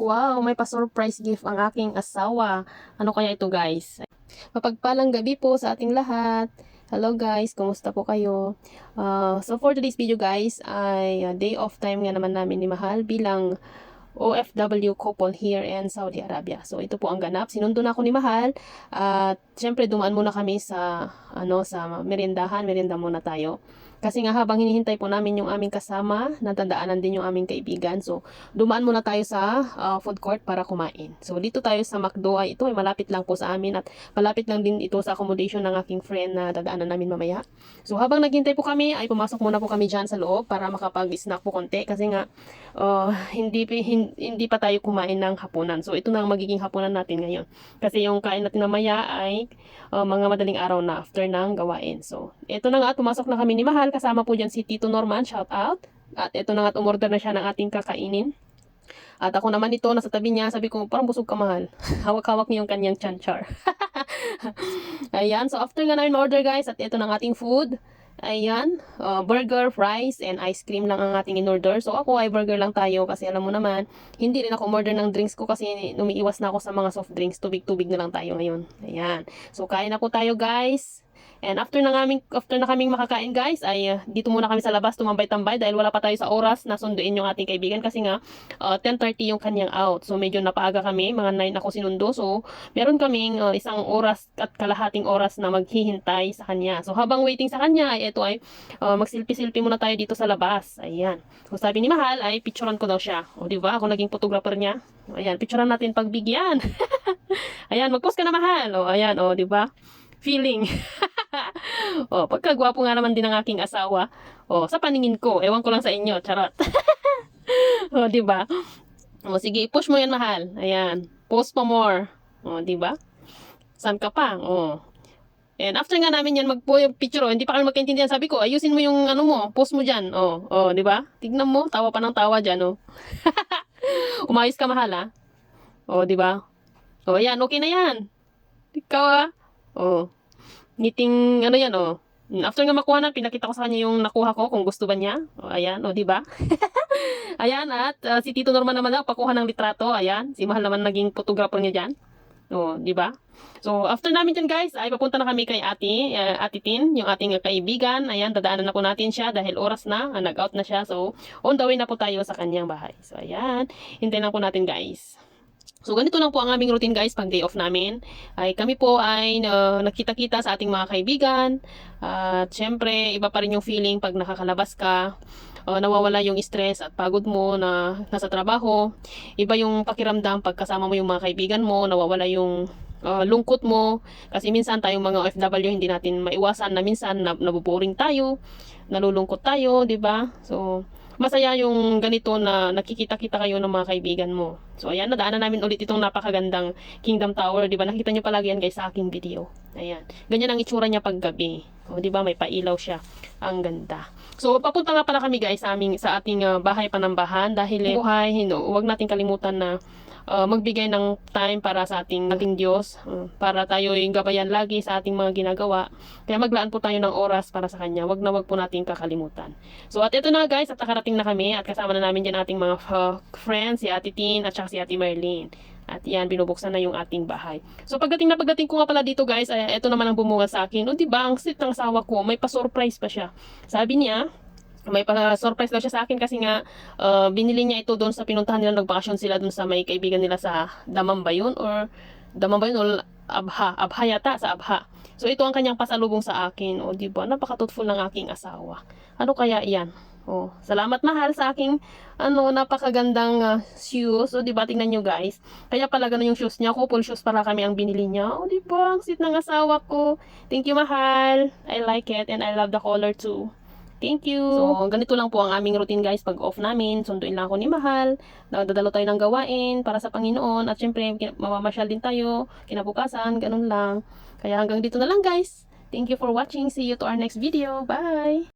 Wow, may pa-surprise gift ang aking asawa. Ano kaya ito guys? Mapagpalang gabi po sa ating lahat. Hello guys, kumusta po kayo? Uh, so for today's video guys, ay uh, day off time nga naman namin ni Mahal bilang OFW couple here in Saudi Arabia. So ito po ang ganap. Sinundo na ako ni Mahal at syempre dumaan muna kami sa ano sa merindahan, merinda muna tayo. Kasi nga habang hinihintay po namin yung aming kasama, natandaanan din yung aming kaibigan. So, dumaan muna tayo sa uh, food court para kumain. So, dito tayo sa McDo. Ay, ito ay malapit lang po sa amin at malapit lang din ito sa accommodation ng aking friend na dadaanan namin mamaya. So, habang naghintay po kami, ay pumasok muna po kami dyan sa loob para makapag-snack po konti. Kasi nga, uh, hindi, hin- hindi pa tayo kumain ng hapunan. So, ito na ang magiging hapunan natin ngayon. Kasi yung kain natin mamaya ay uh, mga madaling araw na after ng gawain. So, ito na nga, pumasok na kami ni Mahal. Kasama po dyan si Tito Norman, shout out. At ito na nga, umorder na siya ng ating kakainin. At ako naman ito, nasa tabi niya, sabi ko, parang busog ka mahal. Hawak-hawak niya yung kanyang chanchar. Ayan, so after nga namin ma-order guys, at ito ng ating food. Ayan, uh, burger, fries, and ice cream lang ang ating in-order. So ako ay burger lang tayo kasi alam mo naman, hindi rin ako umorder ng drinks ko kasi umiiwas na ako sa mga soft drinks. Tubig-tubig na lang tayo ngayon. Ayan. So kain na po tayo guys. And after na, kaming, after na kaming makakain guys, ay uh, dito muna kami sa labas tumambay-tambay dahil wala pa tayo sa oras na sunduin yung ating kaibigan kasi nga uh, 10.30 yung kanyang out. So medyo napaaga kami, mga 9 ako sinundo. So meron kaming uh, isang oras at kalahating oras na maghihintay sa kanya. So habang waiting sa kanya, ay ito ay uh, magsilpi-silpi muna tayo dito sa labas. Ayan. So sabi ni Mahal ay picturean ko daw siya. O di ba? Ako naging photographer niya. Ayan, picturean natin pagbigyan. ayan, mag-post ka na Mahal. O ayan, o di ba? Feeling. oh, pagkagwapo nga naman din ng aking asawa. Oh, sa paningin ko, ewan ko lang sa inyo, charot. oh, 'di ba? Oh, sige, push mo 'yan, mahal. Ayan. Post pa more. Oh, 'di ba? San ka pa? Oh. And after nga namin yan mag-picture, oh, hindi pa kami magkaintindihan. Sabi ko, ayusin mo yung ano mo, post mo dyan. Oh, oh, di ba? Tignan mo, tawa pa ng tawa dyan, oh. Umayos ka, mahal, ha? Oh, di ba? Oh, yan, okay na yan. Ikaw, ah. Oh. Ngiting, ano yan, oh. After nga makuha na, pinakita ko sa kanya yung nakuha ko, kung gusto ba niya. O, ayan, o, di ba? ayan, at uh, si Tito Norman naman daw, pakuha ng litrato. Ayan, si Mahal naman naging photographer niya dyan. O, di ba? So, after namin dyan, guys, ay papunta na kami kay Ate, uh, Ate Tin, yung ating kaibigan. Ayan, dadaanan na po natin siya dahil oras na, uh, nag-out na siya. So, on the way na po tayo sa kanyang bahay. So, ayan, hintayin lang po natin, guys. So, ganito lang po ang aming routine guys pag day off namin. Ay kami po ay uh, nakita-kita sa ating mga kaibigan. At uh, syempre, iba pa rin yung feeling pag nakakalabas ka. Uh, nawawala yung stress at pagod mo na nasa trabaho. Iba yung pakiramdam pag kasama mo yung mga kaibigan mo. Nawawala yung uh, lungkot mo. Kasi minsan tayong mga OFW hindi natin maiwasan na minsan nabuboring tayo. Nalulungkot tayo, di ba? So, masaya yung ganito na nakikita-kita kayo ng mga kaibigan mo. So, ayan, nadaanan namin ulit itong napakagandang Kingdom Tower, di ba? Nakita niyo palagi yan guys sa aking video. Ayan. Ganyan ang itsura niya pag gabi. O, di ba? May pailaw siya. Ang ganda. So, papunta nga pala kami guys sa, aming, sa ating uh, bahay panambahan dahil eh, buhay, hino, huwag natin kalimutan na uh, magbigay ng time para sa ating ating Diyos uh, para tayo yung gabayan lagi sa ating mga ginagawa kaya maglaan po tayo ng oras para sa Kanya wag na wag po natin kakalimutan so at ito na guys at nakarating na kami at kasama na namin dyan ating mga uh, friends si Ate Tin at saka si Ate Marlene at yan, binubuksan na yung ating bahay. So pagdating na pagdating ko nga pala dito guys, ay, ito naman ang bumuga sa akin. O diba, ang sweet ng asawa ko, may pa-surprise pa siya. Sabi niya, may pa-surprise daw siya sa akin kasi nga uh, binili niya ito doon sa pinuntahan nila nagbakasyon sila doon sa may kaibigan nila sa Damam or Damam ba yun o Abha Abha yata sa Abha so ito ang kanyang pasalubong sa akin o di ba napaka-thoughtful ng aking asawa ano kaya iyan oh salamat mahal sa aking ano napakagandang uh, shoes o di ba tingnan niyo guys kaya pala ganun yung shoes niya couple shoes para kami ang binili niya o di ba ang sweet ng asawa ko thank you mahal I like it and I love the color too Thank you. So, ganito lang po ang aming routine guys pag off namin. Sunduin lang ako ni Mahal. Nagdadalo tayo ng gawain para sa Panginoon. At syempre, mamamasyal din tayo. Kinabukasan, ganun lang. Kaya hanggang dito na lang guys. Thank you for watching. See you to our next video. Bye!